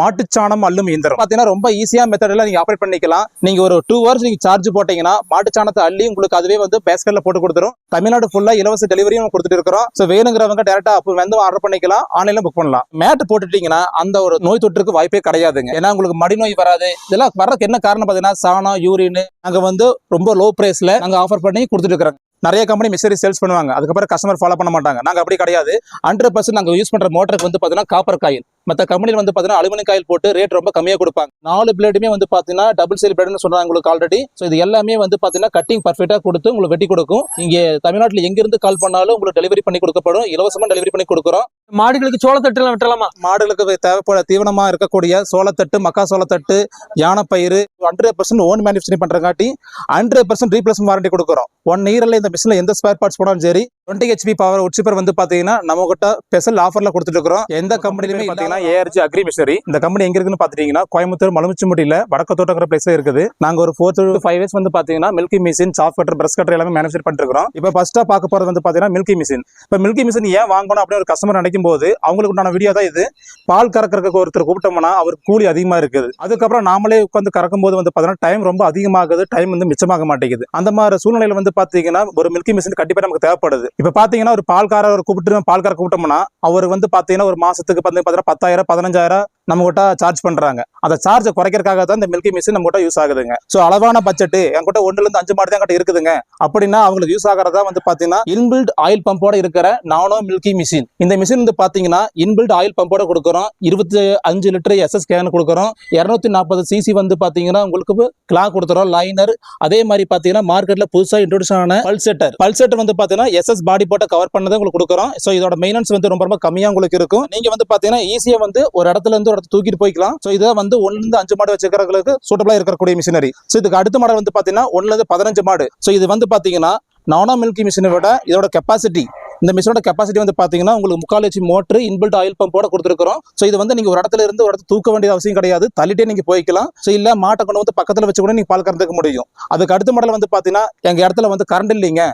மாட்டுச்சாணம் அள்ளும் இயந்திரம். பார்த்தீங்கன்னா ரொம்ப ஈஸியாக மெத்தடில் நீங்கள் ஆப்ரேட் பண்ணிக்கலாம். நீங்கள் ஒரு டூ ஹவர்ஸ் நீங்கள் சார்ஜ் போட்டிங்கன்னா மாட்டுச்சாணத்தை அள்ளி உங்களுக்கு அதுவே வந்து பேஸ்கெட்ல போட்டு கொடுத்துரும். தமிழ்நாடு ஃபுல்லாக இலவச டெலிவரியும் கொடுத்துட்டு இருக்கிறோம். ஸோ வேணுங்கிறவங்க டேரெக்டாக அப்போ வந்து ஆர்டர் பண்ணிக்கலாம். ஆன்லைனில் புக் பண்ணலாம். மேட் போட்டுட்டீங்கன்னா அந்த ஒரு நோய் தொற்றுக்கு வாய்ப்பே கிடையாதுங்க. ஏன்னா உங்களுக்கு மடி நோய் வராது. இதெல்லாம் வர்றதுக்கு என்ன காரணம் பார்த்தீங்கன்னா சாணம் யூரின் நாங்கள் வந்து ரொம்ப லோ ப்ரைஸில் நாங்கள் ஆஃபர் பண்ணி கொடுத்துட்டு இருக்கிறோம் நிறைய கம்பெனி மிஷினரி சேல்ஸ் பண்ணுவாங்க. அதுக்கப்புறம் கஸ்டமர் ஃபாலோ பண்ண மாட்டாங்க. நாங்கள் அப்படி கிடையாது. ஹண்ட்ரட் பர்சன்ட் நாங்கள் யூஸ் பண்ணுற மோட்டருக்கு வந்து பார்த்தீங்கன்னா காப்பர் காயில் மற்ற கம்பெனியில் வந்து பாத்தீங்கன்னா அலுமினியம் காயில் போட்டு ரேட் ரொம்ப கம்மியா கொடுப்பாங்க. நாலு பிளேடுமே வந்து பாத்தீங்கன்னா டபுள் சைல் பிளேடுன்னு சொல்றாங்க உங்களுக்கு ஆல்ரெடி ஸோ இது எல்லாமே வந்து பாத்தீங்கன்னா கட்டிங் பர்ஃபெக்டாக கொடுத்து உங்களுக்கு வெட்டி கொடுக்கும். இங்க தமிழ்நாட்டில் எங்கிருந்து கால் பண்ணாலும் உங்களுக்கு டெலிவரி பண்ணி கொடுக்கப்படும். இலவசமா டெலிவரி பண்ணி கொடுக்குறோம். மாடுகளுக்கு சோளத்தட்டு எல்லாம் விட்டுலாமா? மாடுகளுக்கு தேவைப்பட தீவனமா இருக்கக்கூடிய சோளத்தட்டு மக்கா சோளத்தட்டு யானைப்பயிறு ஹண்ட்ரட் பர்சன்ட் ஓன் மேனுஃபேக்சரிங் பண்றங்காட்டி ஹண்ட்ரட் பர்சன்ட் ரீப்ளேஸ்மெண்ட் வாரண்டி கொடுக்குறோம். ஒன் இயர்ல இந்த மிஷின்ல எந்த ஸ்பேர் பார்ட்ஸ் போனாலும் சரி டுவெண்ட்டி ஹெச்பி பவர் உட்சிப்பர் வந்து பாத்தீங்கன்னா நம்ம கிட்ட ஸ்பெஷல் ஆஃபர்ல கொடுத்துட்டு இருக்கிறோம் எந்த கம்பெனிலுமே பாத்தீங்கன்னா ஏஆர்ஜி அக்ரி மிஷினரி இந்த கம்பெனி எங்க இருக்குன்னு பாத்தீங்கன்னா கோயம்புத்தூர் மலுமிச்சுமுடியில வடக்கு தோட்டங்கிற பிளேஸ்ல இருக்குது. நாங்க ஒரு ஃபோர் டு ஃபைவ் இயர்ஸ் வந்து பாத்தீங்கன்னா milky machine soft cutter press cutter எல்லாமே மேனுஃபேக்சர் பண்ணிட்டு இருக்கிறோம் இப்போ ஃபர்ஸ்டா பார்க்க போறது வந்து பாத்தீங்கன்னா மில்கி மிஷின் இப்போ மில்கி மிஷின் ஏன் வாங்கணும் அப்படின்னு ஒரு கஸ்டமர் நினைக்கும் போது அவங்களுக்கு உண்டான வீடியோ தான் இது. பால் கறக்கறதுக்கு ஒருத்தர் கூப்பிட்டோம்னா அவர் கூலி அதிகமாக இருக்குது. அதுக்கப்புறம் நாமளே உட்காந்து கறக்கும் போது வந்து பார்த்தீங்கன்னா டைம் ரொம்ப அதிகமாகுது. டைம் வந்து மிச்சமாக மாட்டேங்குது. அந்த மாதிரி சூழ்நிலையில் வந்து பார்த்தீங்கன்னா ஒரு மில்கி மிஷின் கண்டிப்பாக நமக்கு தேவைப்படுது. இப்போ பார்த்தீங்கன்னா ஒரு பால்காரர் கூப்பிட்டு பால்கார கூப்பிட்டோம்னா அவர் வந்து பார்த்தீங்கன்னா ஒரு மாதத்துக்கு வந்து பார்த்தீங்கன்னா பத்தாயிரம் பதினஞ்சாயிரம் நம்மகிட்ட சார்ஜ் பண்றாங்க. அந்த சார்ஜை குறைக்கிறதுக்காக தான் இந்த மில்கி மிஷின் நம்மகிட்ட யூஸ் ஆகுதுங்க. ஸோ அளவான பட்ஜெட் என்கிட்ட ஒன்றுலேருந்து இருந்து அஞ்சு மாடு தான் இருக்குதுங்க. அப்படின்னா அவங்களுக்கு யூஸ் ஆகிறதா வந்து பார்த்தீங்கன்னா இன்பில்ட் ஆயில் பம்போட இருக்கிற நானோ மில்கி மிஷின் இந்த மிஷின் வந்து பார்த்தீங்கன்னா இன்பில்ட் ஆயில் பம்போட கொடுக்குறோம். இருபத்தி அஞ்சு லிட்டர் எஸ்எஸ் கேன் கொடுக்குறோம். இரநூத்தி நாற்பது சிசி வந்து பார்த்தீங்கன்னா உங்களுக்கு கிளா கொடுத்துறோம் லைனர் அதே மாதிரி பார்த்தீங்கன்னா மார்க்கெட்டில் புதுசாக இன்ட்ரோடியூஸ் ஆன பல்செட்டர் பல்செட்டர் வந்து பார்த்தீங்கன்னா எஸ்எஸ் பாடி போட்ட கவர் பண்ணதை உங்களுக்கு கொடுக்குறோம். ஸோ இதோட மெயினன்ஸ் வந்து ரொம்ப ரொம்ப கம்மியாக உங்களுக்கு இருக்கும். நீங்க வந்து பார்த்தீங்கன்னா ஈஸியாக வந்து ஒரு இடத்துல இருந்து இடத்துல தூக்கிட்டு போய்க்கலாம். ஸோ இதை வந்து ஒண்ணுல அஞ்சு மாடு வச்சுக்கிறவங்களுக்கு சூட்டபிளா இருக்கக்கூடிய மிஷினரி ஸோ இதுக்கு அடுத்த மாடல் வந்து பாத்தீங்கன்னா ஒண்ணுல இருந்து பதினஞ்சு மாடு. ஸோ இது வந்து பாத்தீங்கன்னா நானோ மில்கி மிஷினை விட இதோட கெப்பாசிட்டி இந்த மிஷினோட கெப்பாசிட்டி வந்து பார்த்தீங்கன்னா உங்களுக்கு முக்கால் லட்சம் மோட்டர் இன்பில்ட் ஆயில் பம்போட கொடுத்துருக்கோம் ஸோ இது வந்து நீங்கள் ஒரு இடத்துல இருந்து ஒரு இடத்துல தூக்க வேண்டிய அவசியம் கிடையாது. தள்ளிட்டே நீங்கள் போய்க்கலாம். ஸோ இல்லை மாட்டை கொண்டு வந்து பக்கத்தில் வச்சு கூட நீங்கள் பால் கறந்துக்க முடியும். அதுக்கு அடுத்த மாடல் வந்து பார்த்தீங்கன்னா எங்கள் இடத்துல வந்து கரண்ட் இல்லைங்க.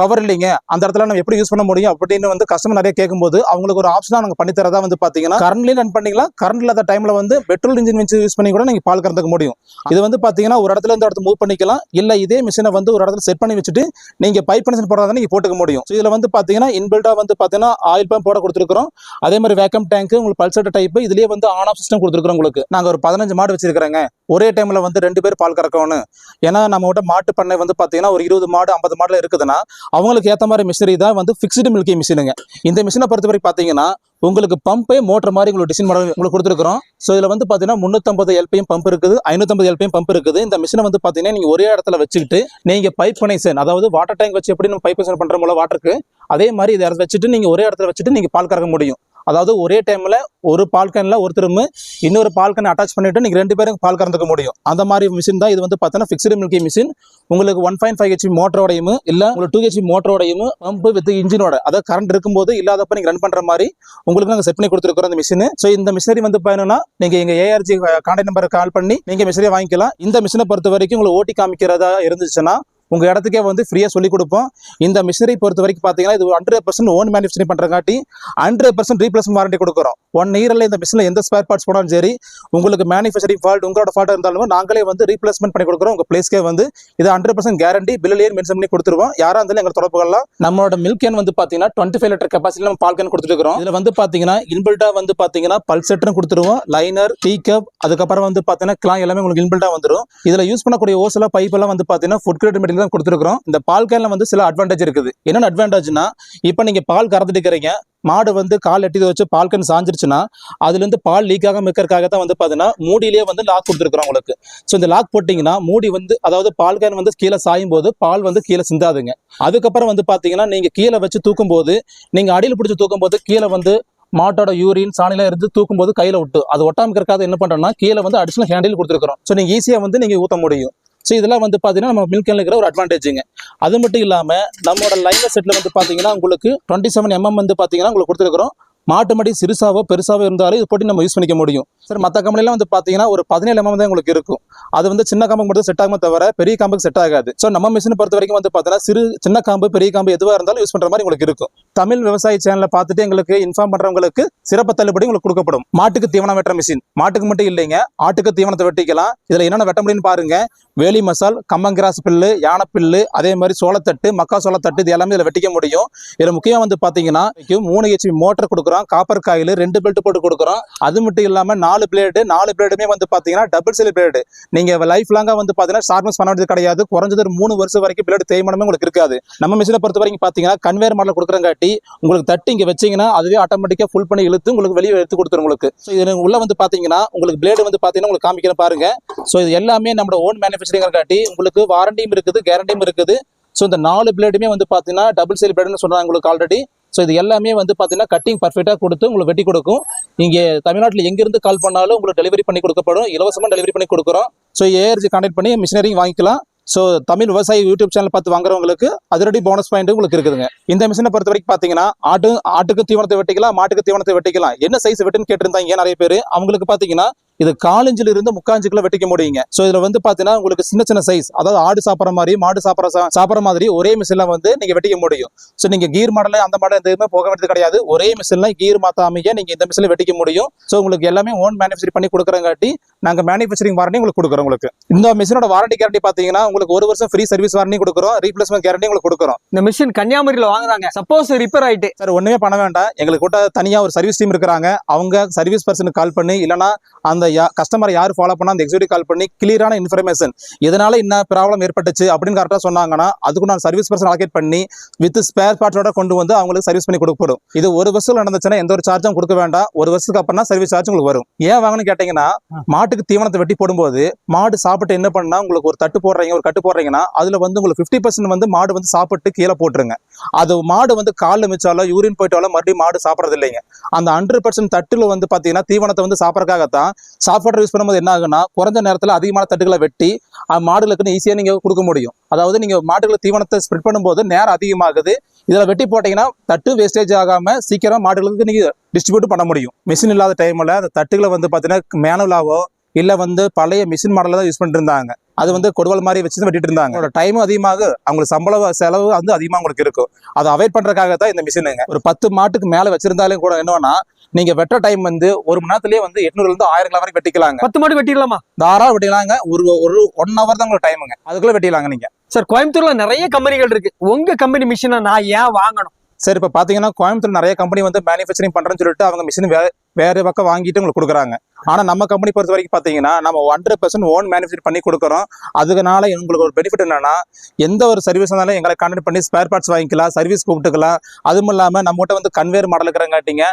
பவர் இல்லைங்க. அந்த இடத்துல நம்ம எப்படி யூஸ் பண்ண முடியும் அப்படின்னு வந்து கஸ்டமர் நிறைய கேட்கும்போது அவங்களுக்கு ஒரு ஆப்ஷனாக நாங்க பண்ணி தரதா வந்து பாத்தீங்கன்னா கரண்ட்லேயும் ரன் பண்ணிக்கலாம். கரண்ட் இல்லாத டைம்ல வந்து பெட்ரோல் இன்ஜின் வச்சு யூஸ் பண்ணி கூட நீங்க பால் கறந்துக்க முடியும். இது வந்து பாத்தீங்கன்னா ஒரு இடத்துல இருந்து இடத்துல மூவ் பண்ணிக்கலாம். இல்ல இதே மிஷினை வந்து ஒரு இடத்துல செட் பண்ணி வச்சுட்டு நீங்க பைப் கனெக்ஷன் போடுறதா நீங்க போட்டுக்க முடியும். இதில் இதுல வந்து பாத்தீங்கன்னா இன்பில்டா வந்து பாத்தீங்கன்னா ஆயில் பம்ப் போட கொடுத்துருக்குறோம். அதே மாதிரி வேக்கம் டேங்க் உங்களுக்கு பல்சர் டைப் இதுலயே வந்து ஆன் ஆஃப் சிஸ்டம் கொடுத்துருக்குறோம் உங்களுக்கு. நாங்க ஒரு பதினஞ்சு மாடு வச்சிருக்கிறேங்க. ஒரே டைமில் வந்து ரெண்டு பேர் பால் கறக்கணும் ஏன்னா நம்ம கிட்ட மாட்டு பண்ணை வந்து பார்த்தீங்கன்னா ஒரு இருபது மாடு ஐம்பது மாடில் இருக்குதுன்னா அவங்களுக்கு ஏற்ற மாதிரி மிஷினரி தான் வந்து ஃபிக்ஸ்டு மில்கி மிஷினுங்க இந்த மிஷினை பொறுத்த வரைக்கும் உங்களுக்கு பம்பே மோட்டர் மாதிரி உங்களுக்கு டிசைன் மாடல் உங்களுக்கு கொடுத்துருக்குறோம். ஸோ இதில் வந்து பார்த்தீங்கன்னா முந்நூற்றம்பது எல்பிஎம் பம்ப் இருக்குது ஐநூற்றம்பது எல்பிஎம் பம்ப் இருக்குது. இந்த மிஷினை வந்து பார்த்தீங்கன்னா நீங்கள் ஒரே இடத்துல வச்சுக்கிட்டு நீங்கள் பைப் கனெக்ஷன் அதாவது வாட்டர் டேங்க் வச்சு எப்படி நம்ம பைப் கனெக்ஷன் பண்ணுற மூலம் வாட்டருக்கு அதே மாதிரி இதை வச்சுட்டு நீங்கள் ஒரே இடத்துல வச்சுட்டு நீங்கள் பால் கறக்க முடியும். அதாவது ஒரே டைமில் ஒரு பால் கேன்ல ஒருத்தரும் இன்னொரு பால் கேன் அட்டாச் பண்ணிவிட்டு நீங்கள் ரெண்டு பேரும் பால் கறந்துக்க முடியும். அந்த மாதிரி மிஷின் தான் இது வந்து பார்த்தீங்கன்னா ஃபிக்ஸ்டு மில்கி மிஷின் உங்களுக்கு ஒன் பாயிண்ட் ஃபைவ் ஹெச்பி மோட்டரோடையும் இல்லை உங்களுக்கு டூ ஹெச்பி மோட்டரோடையும் பம்பு வித் இன்ஜினோட அதாவது கரண்ட் இருக்கும்போது இல்லாதப்ப நீங்கள் ரன் பண்ணுற மாதிரி உங்களுக்கு நாங்கள் செட் பண்ணி கொடுத்துருக்குறோம் அந்த மிஷின் ஸோ இந்த மிஷினரி வந்து வேணும்னா நீங்கள் எங்கள் ஏஆர்ஜி கான்டாக்ட் நம்பருக்கு கால் பண்ணி நீங்கள் மிஷினே வாங்கிக்கலாம். இந்த மிஷினை பொறுத்த வரைக்கும் உங்களுக்கு ஓட்டி காமிக்கிறதா இருந்துச்சுன்னா உங்க இடத்துக்கே வந்து ஃப்ரீயா சொல்லி கொடுப்போம். இந்த மிஷினரி பொறுத்த வரைக்கும் பார்த்தீங்கன்னா இது ஹண்ட்ரட் பர்சன்ட் ஓன் மேனுஃபேக்சரிங் பண்ணுறங்காட்டி ஹண்ட்ரட் பர்சன்ட் ரீப்ளேஸ்மெண்ட் வாரண்டி கொடுக்குறோம். ஒன் இயர்ல இந்த மிஷினில் எந்த ஸ்பேர் பார்ட்ஸ் போனாலும் சரி உங்களுக்கு மேனுஃபேக்சரிங் ஃபால்ட் உங்களோட ஃபால்ட் இருந்தாலும் நாங்களே வந்து ரீப்ளேஸ்மெண்ட் பண்ணி கொடுக்குறோம். உங்கள் பிளேஸ்க்கே வந்து இது ஹண்ட்ரட் பர்சன்ட் கேரண்டி பில்லையே மென்ஷன் பண்ணி கொடுத்துருவோம். யாராக இருந்தாலும் எங்களை தொடர்பு நம்மளோட மில்க் கேன் வந்து பார்த்தீங்கன்னா டுவெண்ட்டி ஃபைவ் லிட்டர் கெப்பாசிட்டி நம்ம பால் கேன் கொடுத்துருக்கோம் இதில் வந்து பார்த்தீங்கன்னா இன்பில்ட்டாக வந்து பார்த்தீங்கன்னா பல்செட்டும் கொடுத்துருவோம். லைனர் டீ கப் அதுக்கப்புறம் வந்து பார்த்தீங்கன்னா கிளா எல்லாமே உங்களுக்கு இன்பில்டாக வந்துடும் இதில் யூஸ் பண்ணக்கூடிய ஓசல பைப் எல்லாம் வந்து பார்த்தீங்கன்னா ஃபுட் கிரேட் மெட்டீரியல் தான் கொடுத்துருக்கோம் இந்த பால் கேனில் வந்து சில அட்வான்டேஜ் இருக்குது. என்னென்ன அட்வான்டேஜ்னா இப்போ நீங்க பால் கறந்துட்டு இருக்கிறீங்க. மாடு வந்து கால் எட்டி வச்சு பால் கண் சாஞ்சிருச்சுன்னா அதுலேருந்து பால் லீக் ஆகாம தான் வந்து பார்த்தீங்கன்னா மூடியிலேயே வந்து லாக் கொடுத்துருக்குறோம் உங்களுக்கு. ஸோ இந்த லாக் போட்டிங்கன்னா மூடி வந்து அதாவது பால் கேன் வந்து கீழே சாயும் போது பால் வந்து கீழே சிந்தாதுங்க. அதுக்கப்புறம் வந்து பார்த்தீங்கன்னா நீங்கள் கீழே வச்சு தூக்கும் போது நீங்கள் அடியில் பிடிச்சி தூக்கும் போது கீழே வந்து மாட்டோட யூரின் சாணிலாம் இருந்து தூக்கும் போது கையில் விட்டு அது ஒட்டாம இருக்கிறக்காக என்ன பண்ணுறோம்னா கீழே வந்து அடிஷனல் ஹேண்டில் கொடுத்துருக்குறோம். ஸோ நீங்கள் ஈஸியாக வந்து நீங்கள் ஊற்ற முடியும். ஸோ இதெல்லாம் வந்து பார்த்தீங்கன்னா நம்ம மில்க் இருக்கிற ஒரு அட்வான்டேஜுங்க அது மட்டும் இல்லாமல் நம்மளோட லைனர் செட்டில் வந்து பார்த்தீங்கன்னா உங்களுக்கு டுவெண்ட்டி செவன் எம்எம் வந்து பார்த்தீங்கன்னா உங்களுக்கு கொடுத்துருக்குறோம். மாட்டு மடி சிறுசாவோ பெருசாவோ இருந்தாலும் இது போட்டு நம்ம யூஸ் பண்ணிக்க முடியும். சார் மற்ற கம்பெனிலாம் வந்து பார்த்தீங்கன்னா ஒரு பதினேழு எம்எம் தான் உங்களுக்கு இருக்கும். அது வந்து சின்ன காம்புக்கு மட்டும் செட் ஆகும் தவிர பெரிய காம்புக்கு செட் ஆகாது. ஸோ நம்ம மிஷினை பொறுத்த வரைக்கும் வந்து பார்த்தீங்கன்னா சிறு சின்ன காம்பு பெரிய காம்பு எதுவாக இருந்தாலும் யூஸ் பண்ணுற மாதிரி உங்களுக்கு இருக்கும். தமிழ் விவசாய சேனலை பார்த்துட்டு எங்களுக்கு இன்ஃபார்ம் பண்றவங்களுக்கு சிறப்பு தள்ளுபடி உங்களுக்கு கொடுக்கப்படும். மாட்டுக்கு தீவனம் வெட்டுற மிஷின் மாட்டுக்கு மட்டும் இல்லைங்க ஆட்டுக்கு தீவனத்தை வெட்டிக்கலாம். இதுல என்னென்ன வெட்ட முடியும்னு பாருங்க. வேலி மசால் கம்மங்கிராஸ் பில்லு யானைப்பில்லு அதே மாதிரி சோளத்தட்டு மக்கா சோளத்தட்டு இது எல்லாமே இதில் வெட்டிக்க முடியும். இதில் முக்கியம் வந்து பார்த்தீங்கன்னா மூணு ஹெச்பி மோட்டர் கொடுக்குறோம். காப்பர் காயில் ரெண்டு பெல்ட் போட்டு கொடுக்குறோம். அது மட்டும் இல்லாமல் நாலு பிளேடு நாலு பிளேடுமே வந்து பார்த்தீங்கன்னா டபுள் செல் பிளேடு நீங்கள் லைஃப் லாங்காக வந்து பார்த்தீங்கன்னா ஷார்ப்னஸ் பண்ண வேண்டியது கிடையாது. குறைஞ்சது ஒரு மூணு வருஷம் வரைக்கும் பிளேடு தேய்மானமே உங்களுக்கு இருக்காது. நம்ம மிஷினை பொறுத்த வரைக்கும் பார்த்தீங்கன்னா கன்வேர் மாடல் கொடுக்குறங்காட்டி உங்களுக்கு தட்டு இங்கே வச்சீங்கன்னா அதுவே ஆட்டோமேட்டிக்காக ஃபுல் பண்ணி இழுத்து உங்களுக்கு வெளியே எடுத்து கொடுத்துரும் உங்களுக்கு. ஸோ இது உள்ள வந்து பார்த்தீங்கன்னா உங்களுக்கு பிளேடு வந்து பார்த்தீங்கன்னா உங்களுக்கு காமிக்கிறேன் பாருங்க. ஸோ இது எல்லாமே நம்மளோட ஓன் மேனுஃபேக்சரிங் காட்டி உங்களுக்கு வாரண்டியும் இருக்குது கேரண்டியும் இருக்குது. ஸோ இந்த நாலு பிளேடுமே வந்து பார்த்தீங்கன்னா டபுள் சைல் பிளேடுன்னு சொல்றாங்க உங்களுக்கு ஆல்ரெடி ஸோ இது எல்லாமே வந்து பார்த்தீங்கன்னா கட்டிங் பர்ஃபெக்டாக கொடுத்து உங்களுக்கு வெட்டி கொடுக்கும். இங்கே தமிழ்நாட்டில் எங்கேருந்து கால் பண்ணாலும் உங்களுக்கு டெலிவரி பண்ணி கொடுக்கப்படும். இலவசமாக டெலிவரி பண்ணி கொடுக்குறோம். ஸோ ஏஆர்ஜி கான்டாக்ட் பண்ணி மிஷினரிங் வாங்கிக்கலாம். ஸோ தமிழ் விவசாயி யூடியூப் சேனல் பார்த்து வாங்குறவங்களுக்கு அதிரடி போனஸ் பாயிண்ட் உங்களுக்கு இருக்குதுங்க. இந்த மிஷினை பொறுத்த வரைக்கும் பார்த்தீங்கன்னா ஆட்டு ஆட்டுக்கு தீவனத்தை வெட்டிக்கலாம் மாட்டுக்கு தீவனத்தை வெட்டிக்கலாம். என்ன சைஸ் வெட்டுன்னு கேட்டிருந்தாங்க நிறைய பேர்? அவங்களுக்கு பார்த்தீங்கன்னா இது காலஞ்சில இருந்து முக்காஞ்சுக்குள்ள வெட்டிக்க முடியுங்க. ஸோ இதுல வந்து பாத்தீங்கன்னா உங்களுக்கு சின்ன சின்ன சைஸ் அதாவது ஆடு சாப்பிட்ற மாதிரி மாடு சாப்பிட்ற சா- சாப்பிட்ற மாதிரி ஒரே மிஷின்ல வந்து நீங்க வெட்டிக்க முடியும். ஸோ நீங்க கீர் மாடலில் அந்த மாடல் எதுவுமே போக வேண்டியது கிடையாது. ஒரே மிஷின்ல கீர் மாத்தாமையே நீங்க இந்த மிஷின்ல வெட்டிக்க முடியும். ஸோ உங்களுக்கு எல்லாமே ஓன் மேனுஃபேக்சரிங் பண்ணி கொடுக்குறங்காட்டி நாங்க மேனுஃபேக்சரிங் வாரண்டி உங்களுக்கு கொடுக்குறோம் உங்களுக்கு. இந்த மிஷினோட வாரண்டி கேரண்டி பாத்தீங்கன்னா உங்களுக்கு ஒரு வருஷம் ஃப்ரீ சர்வீஸ் வாரண்டி கொடுக்குறோம் ரீப்ளேஸ்மெண்ட் கேரண்டி உங்களுக்கு கொடுக்குறோம். இந்த மிஷின் கன்னியாகுமரியில வாங்குறாங்க. சப்போஸ் ரிப்பேர் ஆயிட்டு. சார் ஒண்ணுமே பண்ண வேண்டாம். எங்களுக்கு கூட தனியா ஒரு சர்வீஸ் டீம் இருக்கிறாங்க. அவங்க சர்வீஸ் பர்சனுக்கு கால் பண்ணி இல்லைன்னா அந்த கஸ்டமர் யார் ஃபாலோ பண்ணா அந்த எக்ஸிக்யூட்டிவ் கால் பண்ணி கிளியரான இன்ஃபர்மேஷன் இதனால என்ன ப்ராப்ளம் ஏற்பட்டுச்சு அப்படின்னு கரெக்டாக சொன்னாங்கன்னா அதுக்கு நான் சர்வீஸ் பர்சன் அலோகேட் பண்ணி வித் ஸ்பேர் பார்ட்ஸோட கொண்டு வந்து அவங்களுக்கு சர்வீஸ் பண்ணி கொடுக்கப்படும். இது ஒரு வருஷம் நடந்துச்சுன்னா எந்த ஒரு சார்ஜும் கொடுக்க வேண்டாம். ஒரு வருஷத்துக்கு அப்புறம் சர்வீஸ் சார்ஜ் உங்களுக்கு வரும். ஏன் வாங்கன்னு கேட்டீங்கன்னா மாட்டுக்கு தீவனத்தை வெட்டி போடும்போது மாடு சாப்பிட்டு என்ன பண்ணா உங்களுக்கு ஒரு தட்டு போடுறீங்க ஒரு கட்டு போடுறீங்கன்னா அதுல வந்து உங்களுக்கு ஃபிஃப்டி பர்சன்ட் வந்து மாடு வந்து சாப்பிட்டு கீழே போட்டுருங்க. அது மாடு வந்து காலில் மிச்சாலோ யூரின் போயிட்டாலோ மறுபடியும் மாடு சாப்பிட்றது இல்லைங்க. அந்த ஹண்ட்ரட் பர்சன்ட் தட்டுல வந்து பாத்தீங்கன்னா தீவனத்தை வந்து சாப்பிட்றதுக்காகத்தான் சாப்பாடு யூஸ் பண்ணும்போது என்ன ஆகுன்னா குறைஞ்ச நேரத்தில் அதிகமான தட்டுகளை வெட்டி மாடுகளுக்குன்னு ஈஸியாக நீங்கள் கொடுக்க முடியும். அதாவது நீங்கள் மாடுகளுக்கு தீவனத்தை ஸ்ப்ரெட் பண்ணும்போது நேரம் அதிகமாகுது. இதில் வெட்டி போட்டீங்கன்னா தட்டு வேஸ்டேஜ் ஆகாமல் சீக்கிரம் மாடுகளுக்கு நீங்கள் டிஸ்ட்ரிபியூட் பண்ண முடியும். மிஷின் இல்லாத டைமில் அந்த தட்டுகளை வந்து பார்த்தீங்கன்னா மேனுவலாவோ இல்லை வந்து பழைய மிஷின் மாடலில் தான் யூஸ் பண்ணிட்டு இருந்தாங்க அது வந்து கொடுவல் மாதிரி வச்சு தான் வெட்டிட்டு இருந்தாங்க அவங்களோட டைமும் அதிகமாக அவங்களுக்கு சம்பள செலவு வந்து அதிகமாக உங்களுக்கு இருக்கும். அதை அவாய்ட் பண்ணுறதுக்காக தான் இந்த மிஷினுங்க ஒரு பத்து மாட்டுக்கு மேலே வச்சிருந்தாலும் கூட என்னன்னா நீங்க வெட்டுற டைம் வந்து ஒரு மணி நேரத்திலேயே வந்து எட்நூறுல இருந்து ஆயிரம் கிலோ வரைக்கும் வெட்டிக்கலாங்க. பத்து மாடு வெட்டிடலாமா? தாராளம் வெட்டிக்கலாங்க. ஒரு ஒரு ஒன் ஹவர் தான் உங்களுக்கு டைமுங்க அதுக்குள்ள வெட்டிக்கலாங்க நீங்க. சார் கோயம்புத்தூர்ல நிறைய கம்பெனிகள் இருக்கு. உங்க கம்பெனி மிஷினை நான் ஏன் வாங்கணும்? சரி இப்போ பார்த்தீங்கன்னா கோயம்புத்தூர் நிறைய கம்பெனி வந்து மேனுஃபேக்சரிங் பண்ணுறேன்னு சொல்லிட்டு அவங்க மிஷின் வே வேறு பக்கம் வாங்கிட்டு உங்களுக்கு கொடுக்குறாங்க. ஆனால் நம்ம கம்பெனி பொறுத்த வரைக்கும் பார்த்தீங்கன்னா நம்ம ஹண்ட்ரட் பர்சன்ட் ஓன் மேனுஃபேக்சர் பண்ணி கொடுக்குறோம். அதனால உங்களுக்கு ஒரு பெனிஃபிட் என்னன்னா எந்த ஒரு சர்வீஸ் இருந்தாலும் எங்களை கான்டாக்ட் பண்ணி ஸ்பேர் பார்ட்ஸ் வாங்கிக்கலாம் சர்வீஸ் கூப்பிட்டுக்கலாம். அதுவும் இல்லாமல் நம்மகிட்ட வந்து கன்வேர் மாடல் இருக்கிறங்காட்டிங்க.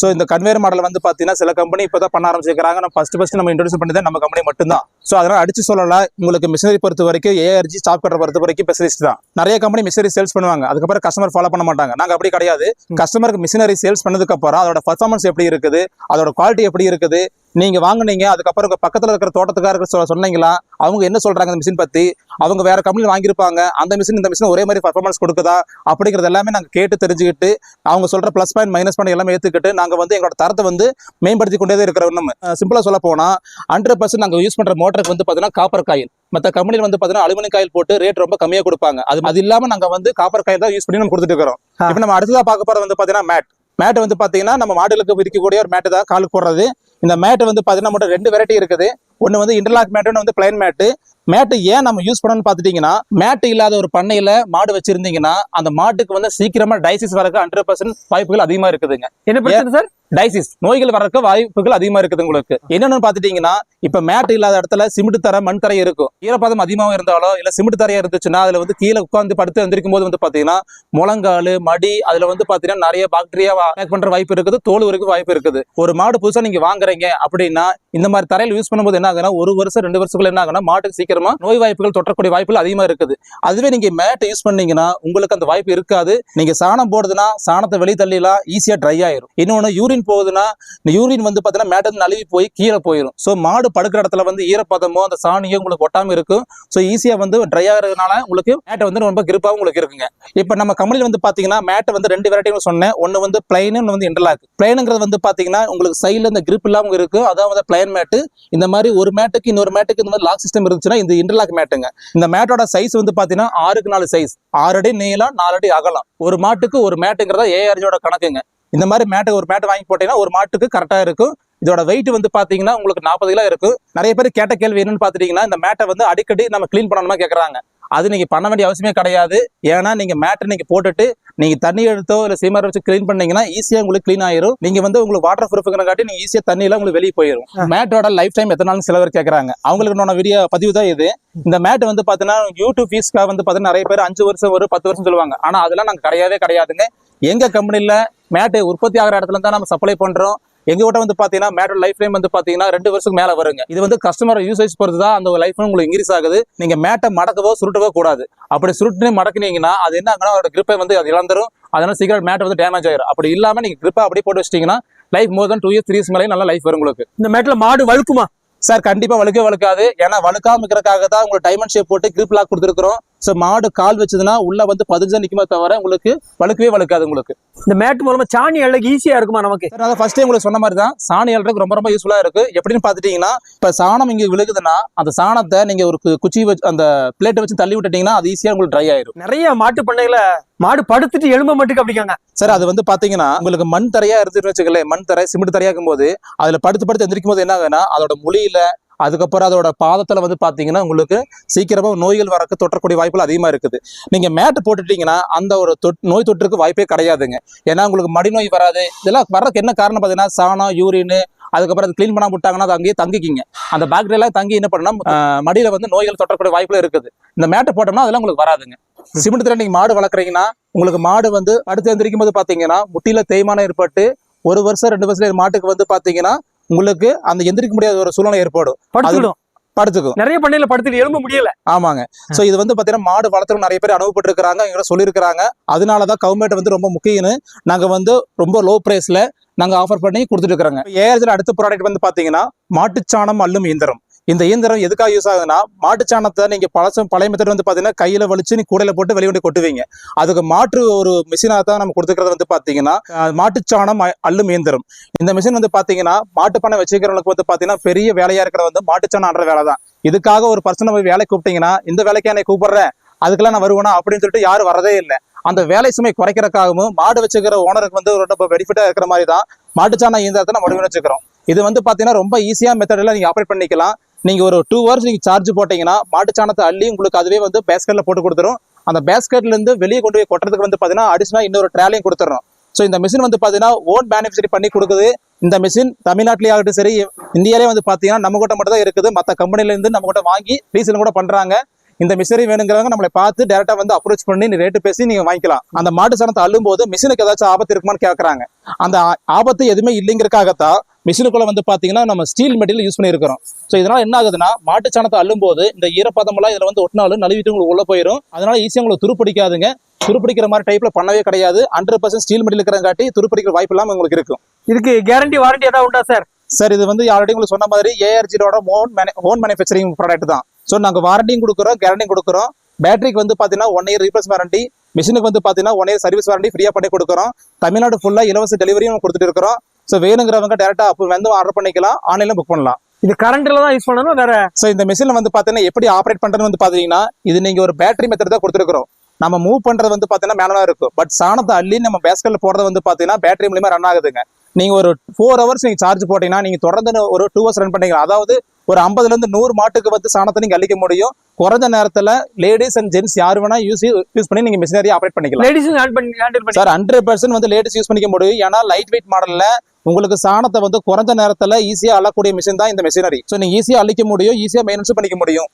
ஸோ இந்த கன்வேர் மாடல் வந்து பார்த்தீங்கன்னா சில கம்பெனி இப்போ தான் பண்ண ஆரம்பிச்சிருக்காங்க நம்ம ஃபர்ஸ்ட் ஃபர்ஸ்ட் நம்ம இன்ட்ரோடியூஸ் பண்ணி நம்ம கம்பெனி மட்டும்தான். ஸோ அதனால் அடிச்சு சொல்லலாம் உங்களுக்கு மிஷினரி பொறுத்த வரைக்கும் ஏஆர்ஜி ஸ்டாப் கட்டர் பொறுத்த வரைக்கும் ஸ்பெஷலிஸ்ட் தான். நிறைய கம்பெனி மிஷினரி சேல்ஸ் பண்ணுவாங்க. அதுக்கப்புறம் கஸ்டமர் ஃபாலோ பண்ண மாட்டாங்க. நாங்கள் அப்படி கிடையாது. கஸ்டமருக்கு மிஷினரி சேல்ஸ் பண்ணதுக்கு அப்புறம் அதோட பர்ஃபார்மன்ஸ் எப்படி இருக்குது? அதோட குவாலிட்டி எப்படி இருக்குது? நீங்க வாங்குனீங்க அதுக்கப்புறம் உங்க பக்கத்துல இருக்கிற தோட்டத்துக்காரருக்கு சொ- சொன்னீங்களா? அவங்க என்ன சொல்றாங்க அந்த மிஷின் பத்தி? அவங்க வேற கம்பெனி வாங்கியிருப்பாங்க. அந்த மிஷின் இந்த மிஷின் ஒரே மாதிரி பர்ஃபார்மன்ஸ் கொடுக்குதா? அப்படிங்கிறது எல்லாமே நாங்க கேட்டு தெரிஞ்சுக்கிட்டு அவங்க சொல்ற ப்ளஸ் பாயிண்ட் மைனஸ் பாயிண்ட் எல்லாமே ஏத்துக்கிட்டு நாங்க வந்து எங்களோட தரத்தை வந்து மேம்படுத்தி கொண்டே தான் இருக்கிறோம். நம்ம சிம்பிளா சொல்ல போனா ஹண்ட்ரட் பர்சன்ட் நாங்க யூஸ் பண்ற மோட்டருக்கு வந்து பாத்தீங்கன்னா காப்பர் காயில் மற்ற கம்பெனியில் வந்து பாத்தீங்கன்னா அலுமினியம் காயில் போட்டு ரேட் ரொம்ப கம்மியா கொடுப்பாங்க. அது அது இல்லாம நாங்க வந்து காப்பர் காயில் தான் யூஸ் பண்ணி நம்ம கொடுத்துட்டு இருக்கிறோம். இப்போ நம்ம அடுத்ததா பார்க்க போறது வந்து பாத்தீங்கன்னா மேட் மேட் வந்து பாத்தீங்கன்னா நம்ம மாடுகளுக்கு விரிக்கக்கூடிய ஒரு மேட்டு தான் காலுக்கு போடுறது. இந்த மேட் வந்து பாத்தீங்கன்னா நம்மகிட்ட ரெண்டு வெரைட்டி இருக்குது. ஒன்னு வந்து இன்டர்லாக் மேட் ஒன்று வந்து பிளைன் மேட்டு. மேட்டு ஏன் நம்ம யூஸ் பண்ணணும்னு பார்த்துட்டீங்கன்னா மேட்டு இல்லாத ஒரு பண்ணையில மாடு வச்சிருந்தீங்கன்னா அந்த மாட்டுக்கு வந்து சீக்கிரமா டைசிஸ் வரக்கு ஹண்ட்ரட் பர்சன்ட் வாய்ப்புகள் அதிகமா இருக்குதுங்க. என்ன பிரச்சனை சார் டைசிஸ் நோய்கள் வர்றதுக்கு வாய்ப்புகள் அதிகமா இருக்குது உங்களுக்கு. என்னன்னு பாத்துட்டீங்கன்னா இப்ப மேட் இல்லாத இடத்துல சிமெண்ட் தர மண் தரை இருக்கும். ஈரப்பதம் அதிகமாக இருந்தாலோ இல்ல சிமெண்ட் தரையா இருந்துச்சுன்னா அதுல வந்து கீழே உட்காந்து படுத்து எந்திரிக்கும் போது வந்து பாத்தீங்கன்னா முழங்கால் மடி அதுல வந்து பாத்தீங்கன்னா நிறைய பாக்டீரியா அட்டாக் பண்ற வாய்ப்பு இருக்குது தோல் வரைக்கும் வாய்ப்பு இருக்குது. ஒரு மாடு புதுசா நீங்க வாங்குறீங்க அப்படின்னா இந்த மாதிரி தரையில் யூஸ் பண்ணும்போது என்ன ஆகுனா ஒரு வருஷம் ரெண்டு வருஷத்துக்குள்ள என்ன ஆகுனா மாட்டுக்கு சீக்கிரமா நோய் வாய்ப்புகள் தொற்றக்கூடிய வாய்ப்புகள் அதிகமா இருக்குது. அதுவே நீங்க மேட்டை யூஸ் பண்ணீங்கன்னா உங்களுக்கு அந்த வாய்ப்பு இருக்காது. நீங்க சாணம் போடுதுன்னா சாணத்தை வெளியே தள்ளிலாம் ஈஸியா ட்ரை ஆயிரும். இன்னொன்னு யூரின் யூரின் போகுதுன்னா இந்த யூரின் வந்து பார்த்தீங்கன்னா மேட்டர் வந்து நழுவி போய் கீழே போயிடும் ஸோ மாடு படுக்கிற இடத்துல வந்து ஈரப்பதமோ அந்த சாணியோ உங்களுக்கு ஒட்டாமல் இருக்கும். ஸோ ஈஸியாக வந்து ட்ரை ஆகிறதுனால உங்களுக்கு மேட்டை வந்து ரொம்ப கிரிப்பாகவும் உங்களுக்கு இருக்குங்க. இப்போ நம்ம கம்பெனியில் வந்து பார்த்தீங்கன்னா மேட்டை வந்து ரெண்டு வெரைட்டி சொன்னேன். ஒன்று வந்து பிளைனு ஒன்று வந்து இன்டர்லாக் பிளைனுங்கிறது வந்து பார்த்தீங்கன்னா உங்களுக்கு சைடில் இந்த கிரிப் இல்லாமல் இருக்கும் அதான் வந்து பிளைன் மேட்டு. இந்த மாதிரி ஒரு மேட்டுக்கு இன்னொரு மேட்டுக்கு இந்த மாதிரி லாக் சிஸ்டம் இருந்துச்சுன்னா இந்த இன்டர்லாக் மேட்டுங்க. இந்த மேட்டோட சைஸ் வந்து பார்த்தீங்கன்னா ஆறுக்கு நாலு சைஸ் ஆறு அடி நீளம் நாலு அடி அகலம். ஒரு மாட்டுக்கு ஒரு மேட்டுங்கிறத ஏஆர்ஜியோட கணக்குங்க. இந்த மாதிரி மேட்டு ஒரு மேட்டு வாங்கி போட்டீங்கன்னா ஒரு மாட்டுக்கு கரெக்டாக இருக்கும். இதோட வெயிட் வந்து பாத்தீங்கன்னா உங்களுக்கு நாற்பது கிலோ இருக்கும். நிறைய பேர் கேட்ட கேள்வி என்னன்னு பாத்துட்டீங்கன்னா இந்த மேட்டை வந்து அடிக்கடி நம்ம க்ளீன் பண்ணணுமா கேக்குறாங்க. அது நீங்க பண்ண வேண்டிய அவசியமே கிடையாது. ஏன்னா நீங்க மேட்டை நீங்க போட்டுட்டு நீங்க தண்ணி எடுத்தோ இல்ல சீமரை வச்சு க்ளீன் பண்ணீங்கன்னா ஈஸியா உங்களுக்கு க்ளீன் ஆயிரும். நீங்க வந்து உங்களுக்கு வாட்டர் ப்ரூஃப்ங்கிறங்காட்டி நீங்க ஈஸியா தண்ணியில உங்களுக்கு வெளியே போயிடும் மேட்டோட லைஃப் டைம் எத்தனை நாள் சில பேர் கேக்குறாங்க. அவங்களுக்கு நான் வீடியோ பதிவு தான் இது. இந்த மேட் வந்து பாத்தீங்கன்னா யூடியூப் ஃபீஸ்க்காக வந்து பாத்தீங்கன்னா நிறைய பேர் அஞ்சு வருஷம் ஒரு பத்து வருஷம் சொல்லுவாங்க. ஆனா அதெல்லாம் நாங்க கிடையவே கிடையாதுங்க. எங்க கம்பெனில மேட்டு உற்பத்தி ஆகிற இடத்துல தான் நம்ம சப்ளை பண்றோம். எங்க கிட்ட வந்து பாத்தீங்கன்னா மேட்டோட லைஃப் டைம் வந்து பாத்தீங்கன்னா ரெண்டு வருஷத்துக்கு மேல வருங்க. இது வந்து கஸ்டமர் யூசேஜ் பொறுத்து தான் அந்த லைஃப் உங்களுக்கு இன்க்ரீஸ் ஆகுது. நீங்க மேட்டை மடக்கவோ சுருட்டவோ கூடாது. அப்படி சுருட்டுனே மடக்குனீங்கன்னா அது என்ன ஆகுனா அதோட கிரிப்பை வந்து அது இழந்துரும். அதனால சீக்கிரம் மேட்டை வந்து டேமேஜ் ஆயிரும். அப்படி இல்லாம நீங்க கிரிப்பை அப்படியே போட்டு வச்சிட்டீங்கன்னா life more than two years three years மேலே நல்ல லைஃப் வரும் உங்களுக்கு. இந்த மேட்ல மாடு வழுக்குமா? சார் கண்டிப்பா வழுக்கவே வழுக்காது. ஏன்னா வழுக்காம இருக்கிறதுக்காக தான் உங்களுக்கு டைமண்ட் ஷேப் போட்டு கிரிப் லாக் கொடுத்துருக்கோம் ஸோ மாடு கால் வச்சதுன்னா உள்ள வந்து பதினஞ்சா நிக்குமே தவிர உங்களுக்கு வழுக்கவே வழுக்காது உங்களுக்கு. இந்த மேட் மூலமா சாணி அழகு ஈஸியா இருக்குமா நமக்கு? அதான் ஃபர்ஸ்ட் உங்களுக்கு சொன்ன மாதிரி தான் சாணி அல்றதுக்கு ரொம்ப ரொம்ப யூஸ்ஃபுல்லா இருக்கு. எப்படின்னு பார்த்துட்டீங்கன்னா இப்போ சாணம் இங்க விழுகுதுன்னா அந்த சாணத்தை நீங்க ஒரு குச்சி வச்சு அந்த பிளேட்டை வச்சு தள்ளி விட்டுட்டீங்கன்னா அது ஈஸியா உங்களுக்கு ட்ரை ஆயிரும். நிறைய மாட்டு பண்ணையில மாடு படுத்துட்டு எலும்ப மட்டுக்கு அப்படிக்காங்க. சார் அது வந்து பாத்தீங்கன்னா உங்களுக்கு மண் தரையா இருந்துன்னு வச்சுக்கல மண் தரை சிமெண்ட் தரையா இருக்கும்போது அதுல படுத்து படுத்து எந்திரிக்கும் போது என்ன ஆகுதுன்னா அதோட மொழியில அதுக்கப்புறம் அதோட பாதத்தில் வந்து பார்த்தீங்கன்னா உங்களுக்கு சீக்கிரமாக நோய்கள் வரக்கு தொற்றக்கூடிய வாய்ப்புகள் அதிகமாக இருக்குது. நீங்கள் மேட்டு போட்டுட்டீங்கன்னா அந்த ஒரு தொட் நோய் தொற்றுக்கு வாய்ப்பே கிடையாதுங்க. ஏன்னா உங்களுக்கு மடிநோய் வராது. இதெல்லாம் வர்றதுக்கு என்ன காரணம் பார்த்தீங்கன்னா சாணம் யூரின் அதுக்கப்புறம் அது க்ளீன் பண்ண விட்டாங்கன்னா அது அங்கேயே தங்கிக்கிங்க. அந்த பாக்டீரியா தங்கி என்ன பண்ணணும் மடியில் வந்து நோய்கள் தொற்றக்கூடிய வாய்ப்புகள் இருக்குது. இந்த மேட்டை போட்டோம்னா அதெல்லாம் உங்களுக்கு வராதுங்க. சிமெண்ட்ல நீங்கள் மாடு வளர்க்குறீங்கன்னா உங்களுக்கு மாடு வந்து அடுத்து எந்திரிக்கும் போது பார்த்தீங்கன்னா முட்டியில் தேய்மானம் ஏற்பட்டு ஒரு வருஷம் ரெண்டு வருஷம் மாட்டுக்கு வந்து பார்த்தீங்கன்னா உங்களுக்கு அந்த எந்திரிக்க முடியாத ஒரு சூழ்நிலை ஏற்படும். படுத்துடும் படுத்துக்கும். நிறைய பண்ணையில படுத்துட்டு எலும்ப முடியல. ஆமாங்க. சோ இது வந்து பாத்தீங்கன்னா மாடு வளர்த்துறவங்க நிறைய பேர் அனுபவப்பட்டிருக்கிறாங்க எங்க சொல்லியிருக்கிறாங்க. அதனாலதான் கவுமேட் வந்து ரொம்ப முக்கியம்னு நாங்க வந்து ரொம்ப லோ பிரைஸ்ல நாங்க ஆஃபர் பண்ணி கொடுத்துட்டு இருக்கிறோங்க. ஏஆர்ஜில் அடுத்த ப்ராடக்ட் வந்து பாத்தீங்கன்னா மாட்டுச்சாணம் அள்ளும் இயந்திரம். இந்த இயந்திரம் எதுக்காக யூஸ் ஆகுதுன்னா மாட்டுச்சாணத்தை நீங்க பழசம் பழைய மெத்தட் வந்து பாத்தீங்கன்னா கையில வலிச்சு நீ கூடையில் போட்டு வெளியே கொட்டுவீங்க. அதுக்கு மாற்று ஒரு மிஷினாக தான் நம்ம கொடுத்துக்கிறது வந்து பாத்தீங்கன்னா மாட்டுச்சாணம் அள்ளும் இயந்திரம். இந்த மிஷின் வந்து பாத்தீங்கன்னா மாட்டு பண்ணை வச்சுக்கிறவங்களுக்கு வந்து பாத்தீங்கன்னா பெரிய வேலையா இருக்கிற வந்து மாட்டுச்சாணம் ஆடுற வேலை தான். இதுக்காக ஒரு பர்சனை போய் வேலை கூப்பிட்டீங்கன்னா இந்த வேலைக்கு என்னை கூப்பிடுறேன்? அதுக்கெல்லாம் நான் வருவேனா? அப்படின்னு சொல்லிட்டு யாரும் வரதே இல்லை. அந்த வேலை சுமை குறைக்கிறதுக்காகவும் மாடு வச்சுக்கிற ஓனருக்கு வந்து ரொம்ப பெனிஃபிட்டா இருக்கிற மாதிரி தான் மாட்டுச்சாணம் இயந்திரத்தை நம்ம வடிவம் இது வந்து பாத்தீங்கன்னா ரொம்ப ஈஸியா மெத்தடில் நீங்க ஆப்ரேட் பண்ணிக்கலாம். நீங்கள் ஒரு டூ ஹவர்ஸ் நீங்கள் சார்ஜ் போட்டிங்கன்னா மாட்டுச்சாணத்தை அள்ளி உங்களுக்கு அதுவே வந்து பேஸ்கெட்டில் போட்டு கொடுத்துரும். அந்த பேஸ்கெட்லேருந்து வெளியே கொண்டு போய் கொட்டுறதுக்கு வந்து பார்த்தீங்கன்னா அடிஷனாக இன்னொரு ட்ராலையும் கொடுத்துட்றோம் ஸோ இந்த மிஷின் வந்து பார்த்தீங்கன்னா ஓன் மேனுஃபேக்சரிங் பண்ணி கொடுக்குது. இந்த மிஷின் தமிழ்நாட்டிலே ஆகட்டும் சரி இந்தியாவிலே வந்து பார்த்தீங்கன்னா நம்ம கிட்ட மட்டும் தான் இருக்குது மற்ற கம்பெனிலேருந்து நம்ம கிட்ட வாங்கி ரீசேல் கூட பண்ணுறாங்க இந்த மிஷினரி வேணுங்கிறவங்க நம்மளை பார்த்து டேரக்டா வந்து அப்ரோச் பண்ணி நீ ரேட்டு பேசி நீங்க வாங்கிக்கலாம். அந்த மாட்டு சாணத்தை அள்ளும் போது மிஷினுக்கு ஏதாச்சும் ஆபத்து இருக்குமான்னு கேட்கறாங்க அந்த ஆபத்து எதுவுமே இல்லைங்கிறக்காகத்தான் மிஷினுக்குள்ள வந்து பாத்தீங்கன்னா நம்ம ஸ்டீல் மெட்டீரியல் யூஸ் பண்ணியிருக்கிறோம். ஸோ இதனால என்ன ஆகுதுன்னா மாட்டு சாணத்தை அள்ளும் போது இந்த ஈரப்பதமெல்லாம் இதுல வந்து ஒட்டினாலும் நழுவிட்டு உங்களுக்கு உள்ள போயிடும் அதனால ஈஸியா உங்களுக்கு துருப்பிடிக்காதுங்க. துருப்பிடிக்கிற மாதிரி டைப்ல பண்ணவே கிடையாது. ஹண்ட்ரட் பர்சன்ட் ஸ்டீல் மெட்டீரியல் இருக்கிறங்காட்டி துருப்பிடிக்கிற வாய்ப்பு இல்லாம உங்களுக்கு இருக்கும். இதுக்கு கேரண்டி வாரண்டி ஏதாவது உண்டா சார் சார் இது வந்து ஆல்ரெடி உங்களுக்கு சொன்ன மாதிரி ஏஆர்ஜியோட ஓன் ஓன் மேனுஃபேக்சரிங் ப்ராடக்ட் தான். ஸோ நாங்கள் வாரண்டியும் கொடுக்குறோம் கேரண்டியும் கொடுக்குறோம். பேட்டரிக்கு வந்து பார்த்தீங்கன்னா ஒன் இயர் ரீப்ளேஸ் வாரண்டி மிஷினுக்கு வந்து பார்த்தீங்கன்னா ஒன் இயர் சர்வீஸ் வாரண்டி ஃப்ரீயாக பண்ணி கொடுக்குறோம். தமிழ்நாடு ஃபுல்லாக இலவச டெலிவரியும் கொடுத்துட்டு இருக்கிறோம். ஸோ வேணுங்கிறவங்க டேரெக்டாக அப்போ வந்து ஆர்டர் பண்ணிக்கலாம். ஆன்லைனில் புக் பண்ணலாம். இது கரண்ட்ல தான் யூஸ் பண்ணணும் வேற? ஸோ இந்த மிஷினில் வந்து பார்த்தீங்கன்னா எப்படி ஆப்ரேட் பண்ணுறதுன்னு வந்து பார்த்தீங்கன்னா இது நீங்கள் ஒரு பேட்டரி மெத்தட் தான் கொடுத்துருக்குறோம். நம்ம மூவ் பண்ணுறது வந்து பார்த்தீங்கன்னா மேனுவலாக இருக்கும். பட் சாணத்தை அள்ளி நம்ம பேஸ்கல்ல போடுறது வந்து பார்த்தீங்கன்னா பேட்டரி மூலியமா ரன் ஆகுதுங்க. நீங்க ஒரு ஃபோர் ஹவர்ஸ் நீங்க சார்ஜ் போட்டீங்கன்னா நீங்க தொடர்ந்து ஒரு டூ ஹவர்ஸ் ரன் பண்ணீங்க அதாவது ஒரு 50 ல இருந்து நூறு மாட்டுக்கு வந்து சாணத்தை நீங்க அள்ளிக்க முடியும். குறைஞ்ச நேரத்துல லேடிஸ் அண்ட் ஜென்ஸ் யார் வேணா யூஸ் யூஸ் பண்ணி நீங்க மிஷினரி ஆப்ரேட் பண்ணிக்கலாம். சார் ஹண்ட்ரட் பர்சன்ட் வந்து லேடிஸ் யூஸ் பண்ணிக்க முடியும். ஏன்னா லைட் வெயிட் மாடல்ல உங்களுக்கு சாணத்தை வந்து குறைஞ்ச நேரத்துல ஈஸியா அள்ளக்கூடிய மிஷின் தான் இந்த மிஷினரி ஸோ நீங்க ஈஸியா அள்ளிக்க முடியும் ஈஸியா மெயின்டென்ஸ் பண்ணிக்க முடியும்.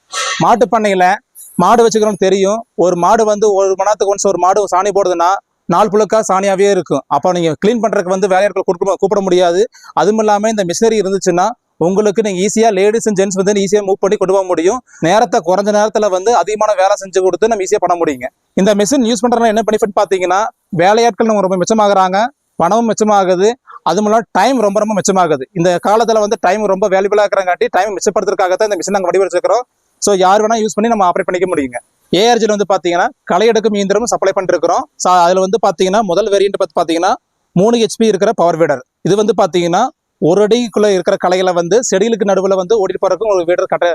மாட்டு பண்ணையில மாடு வச்சுக்கிறோம் தெரியும். ஒரு மாடு வந்து ஒரு மணி நேரத்துக்கு ஒன்ஸ் ஒரு மாடு சாணி போடுதுன்னா நாள் புழுக்கா சாணியாவே இருக்கும். அப்போ நீங்க க்ளீன் பண்றதுக்கு வந்து வேலையாட்கள் கூப்பிட கூப்பிட முடியாது. அதுவும் இல்லாம இந்த மிஷினரி இருந்துச்சுன்னா உங்களுக்கு நீங்கள் ஈஸியாக லேடிஸ் அண்ட் ஜென்ஸ் வந்து ஈஸியாக மூவ் பண்ணி கொண்டு போக முடியும். நேரத்தை குறைஞ்ச நேரத்தில் வந்து அதிகமான வேலை செஞ்சு கொடுத்து நம்ம ஈஸியாக பண்ண முடியுங்க. இந்த மிஷின் யூஸ் பண்ணுறதுனா என்ன பெனிஃபிட் பார்த்தீங்கன்னா வேலையாட்கள் நம்ம ரொம்ப மிச்சமாகறாங்க பணமும் மிச்சமாகுது. அது மூலம் டைம் ரொம்ப ரொம்ப மிச்சமாகுது. இந்த காலத்தில் வந்து டைம் ரொம்ப வேல்யூபிளாக இருக்கிறங்காட்டி டைம் மிச்சப்படுத்துறதுக்காக தான் இந்த மிஷின் நாங்கள் வடிவமைச்சிருக்கிறோம் ஸோ யார் வேணால் யூஸ் பண்ணி நம்ம ஆப்ரேட் பண்ணிக்க முடியுங்க. ஏஆர்ஜியில் வந்து பார்த்தீங்கன்னா களை எடுக்கும் இயந்திரமும் சப்ளை பண்ணிருக்கிறோம். ஸோ அதில் வந்து பார்த்தீங்கன்னா முதல் வேரியன்ட் பார்த்து பார்த்தீங்கன்னா மூணு ஹெச்பி இருக்கிற பவர் வீடர் இது வந்து பார்த்தீங்கன்னா ஒரு அடிக்குள்ளே இருக்கிற கலைகளை வந்து செடிகளுக்கு நடுவில் வந்து ஓடிட்டு போறதுக்கும் ஒரு வீடர் கட்ட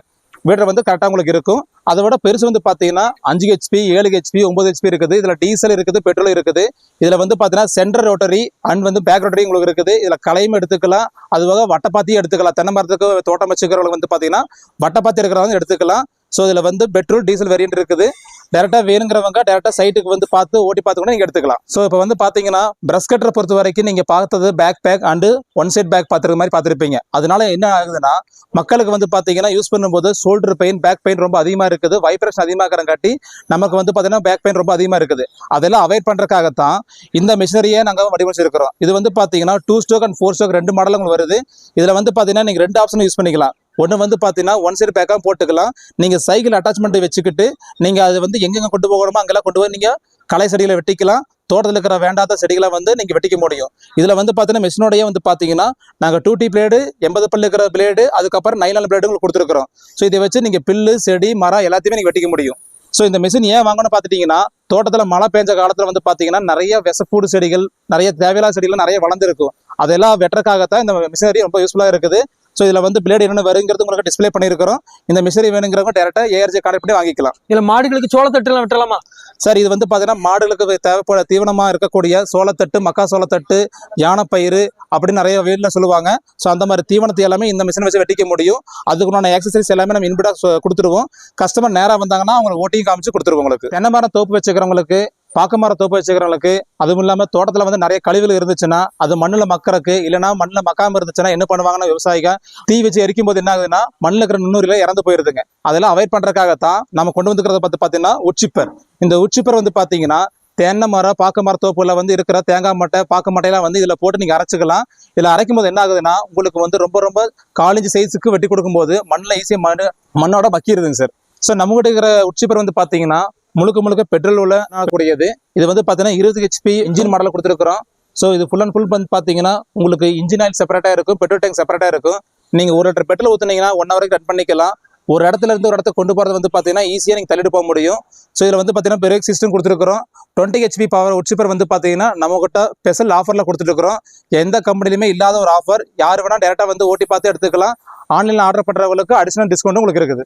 வீடர் வந்து கரெக்டாக உங்களுக்கு இருக்கும். அதை விட பெருசு வந்து பார்த்தீங்கன்னா அஞ்சு ஹெச்பி ஏழு ஹெச்பி ஒன்பது ஹெச்பி இருக்குது. இதில் டீசல் இருக்குது பெட்ரோல் இருக்குது. இதில் வந்து பார்த்தீங்கன்னா சென்டர் ரோட்டரி அண்ட் வந்து பேக் ரோட்டரி உங்களுக்கு இருக்குது. இதில் களையும் எடுத்துக்கலாம். அதுவாக வட்டப்பாத்தியும் எடுத்துக்கலாம். தென்னை மரத்துக்கு தோட்டம் வச்சுக்கிறவங்க வந்து பார்த்தீங்கன்னா வட்டப்பாத்தி இருக்கிறவங்க எடுத்துக்கலாம். ஸோ இதில் வந்து பெட்ரோல் டீசல் வேரியன்ட் இருக்குது. டேரெக்டாக வேணுங்கிறவங்க டேரெக்டாக சைட்டுக்கு வந்து பார்த்து ஓட்டி பார்த்து கூட நீங்கள் எடுத்துக்கலாம். ஸோ இப்போ வந்து பார்த்தீங்கன்னா பிரஷ் கட்டரை பொறுத்த வரைக்கும் நீங்கள் பார்த்தது back back and one side back பார்த்துருக்க மாதிரி பார்த்துருப்பீங்க அதனால என்ன ஆகுதுன்னா மக்களுக்கு வந்து பார்த்தீங்கன்னா யூஸ் பண்ணும்போது ஷோல்டர் பெயின் பேக் பெயின் ரொம்ப அதிகமாக இருக்குது. வைப்ரேஷன் அதிகமாகறங்காட்டி நமக்கு வந்து பார்த்தீங்கன்னா பேக் பெயின் ரொம்ப அதிகமாக இருக்குது. அதெல்லாம் அவாய்ட் பண்ணுறதுக்காகத்தான் இந்த மிஷினரியே நாங்கள் வடிவமைச்சிருக்கிறோம். இது வந்து பார்த்தீங்கன்னா two stroke and four stroke ரெண்டு மாடல் உங்களுக்கு வருது. இதில் வந்து பார்த்தீங்கன்னா நீங்கள் ரெண்டு ஆப்ஷன் யூஸ் பண்ணிக்கலாம். ஒன்று வந்து பார்த்தீங்கன்னா ஒன் சைடு பேக்காக போட்டுக்கலாம். நீங்கள் சைக்கிள் அட்டாச்மெண்ட் வச்சுக்கிட்டு நீங்கள் அது வந்து எங்கெங்கே கொண்டு போகணுமோ அங்கெல்லாம் கொண்டு போய் நீங்கள் களை செடிகளை வெட்டிக்கலாம். தோட்டத்தில் இருக்கிற வேண்டாத செடிகளை வந்து நீங்கள் வெட்டிக்க முடியும். இதில் வந்து பார்த்தீங்கன்னா மிஷினோடையே வந்து பார்த்தீங்கன்னா நாங்கள் டூ டி பிளேடு எண்பது பல்லு இருக்கிற பிளேடு அதுக்கப்புறம் நைலான பிளேடு கொடுத்துருக்குறோம். ஸோ இதை வச்சு நீங்கள் பில்லு செடி மரம் எல்லாத்தையுமே நீங்கள் வெட்டிக்க முடியும். ஸோ இந்த மிஷின் ஏன் வாங்கணும்னு பார்த்துட்டிங்கன்னா தோட்டத்தில் மழை பெஞ்ச காலத்தில் வந்து பார்த்தீங்கன்னா நிறைய விசப்பூடு செடிகள் நிறைய தேவையில்லாத செடிகள் நிறைய வளர்ந்துருக்கும். அதெல்லாம் வெட்டுறதுக்காகத்தான் இந்த மிஷினரி ரொம்ப யூஸ்ஃபுல்லாக இருக்குது. ஸோ இதில் வந்து பிளேடு என்னென்ன வருங்கிறது உங்களுக்கு டிஸ்ப்ளே பண்ணியிருக்கிறோம். இந்த மிஷினரி வேணுங்கிறவங்க டேரெக்டாக ஏஆர்ஜி கான்டெக்ட் பண்ணி வாங்கிக்கலாம். இல்ல மாடுகளுக்கு சோளத்தட்டுலாம் வெட்டலாமா? சார் இது வந்து பார்த்தீங்கன்னா மாடுகளுக்கு தேவைப்பட தீவனமாக இருக்கக்கூடிய சோளத்தட்டு மக்கா சோளத்தட்டு யானைப்பயிறு அப்படின்னு நிறைய வீட்டில் சொல்லுவாங்க. ஸோ அந்த மாதிரி தீவனத்தை எல்லாமே இந்த மிஷின் வச்சு வெட்டிக்க முடியும். அதுக்குண்டான எக்ஸசைஸ் எல்லாமே நம்ம இன்பிடாக கொடுத்துருவோம். கஸ்டமர் நேராக வந்தாங்கன்னா அவங்களுக்கு ஓட்டியும் காமிச்சு கொடுத்துருவோம் உங்களுக்கு. தென்னை மரம் தோப்பு வச்சுக்கிறவங்களுக்கு பாக்குமர தோப்பு வச்சுக்கிறவங்களுக்கு அதுவும் இல்லாமல் தோட்டத்தில் வந்து நிறைய கழிவுகள் இருந்துச்சுன்னா அது மண்ணில் மக்கறக்கு இல்லைன்னா மண்ணில் மக்காமல் இருந்துச்சுன்னா என்ன பண்ணுவாங்கன்னா விவசாயிக தீ வச்சு எரிக்கும் போது என்ன ஆகுதுன்னா மண்ணில் இருக்கிற நுண்ணுரில இறந்து போயிருதுங்க. அதெல்லாம் அவாய்ட் பண்ணுறதுக்காகத்தான் நம்ம கொண்டு வந்துக்கிறத பார்த்து பார்த்தீங்கன்னா உச்சிப்பர் இந்த உச்சிப்பர் வந்து பார்த்தீங்கன்னா தென்னை மரம் பாக்கு மரத்தோப்புல வந்து இருக்கிற தேங்காய் மட்டை பாக்கு மட்டையெல்லாம் வந்து இதில் போட்டு நீங்கள் அரைச்சிக்கலாம். இதில் அரைக்கும் போது என்ன ஆகுதுன்னா உங்களுக்கு வந்து ரொம்ப ரொம்ப காலேஜ் சைஸுக்கு வெட்டி கொடுக்கும்போது மண்ணில் ஈஸியாக மண் மண்ணோட மக்கிடுதுங்க சார் ஸோ நம்மகிட்ட இருக்கிற உச்சிப்பர் வந்து பார்த்தீங்கன்னா முழுக்க முழுக்க பெட்ரோல் உள்ள கூடியது இது வந்து பார்த்தீங்கன்னா இருபது ஹெச்பி இன்ஜின் மாடலில் கொடுத்துருக்குறோம். ஸோ இது ஃபுல் அண்ட் ஃபுல் வந்து பார்த்தீங்கன்னா உங்களுக்கு இன்ஜின் ஆயில் செப்பரேட்டாக இருக்கும் பெட்ரோல் டேங்க் செப்பரேட்டாக இருக்கும். நீங்கள் ஒரு லிட்டர் பெட்ரோல் ஊற்றுனீங்கன்னா ஒன் ஹவருக்கு ரன் பண்ணிக்கலாம். ஒரு இடத்துல இருந்து ஒரு இடத்துக்கு கொண்டு போகிறது வந்து பார்த்தீங்கன்னா ஈஸியாக நீங்கள் தள்ளிட்டு போக முடியும். ஸோ இதில் வந்து பார்த்தீங்கன்னா பிரேக் சிஸ்டம் கொடுத்துருக்குறோம். Twenty HP power wood chipper வந்து பார்த்தீங்கன்னா நம்மகிட்ட ஸ்பெஷல் ஆஃபரில் கொடுத்துருக்குறோம். எந்த கம்பெனிலுமே இல்லாத ஒரு ஆஃபர் யார் வேணால் டேரெக்டாக வந்து ஓட்டி பார்த்து எடுத்துக்கலாம். ஆன்லைனில் ஆர்டர் பண்ணுறவங்களுக்கு அடிஷனல் டிஸ்கவுண்ட் உங்களுக்கு இருக்குது.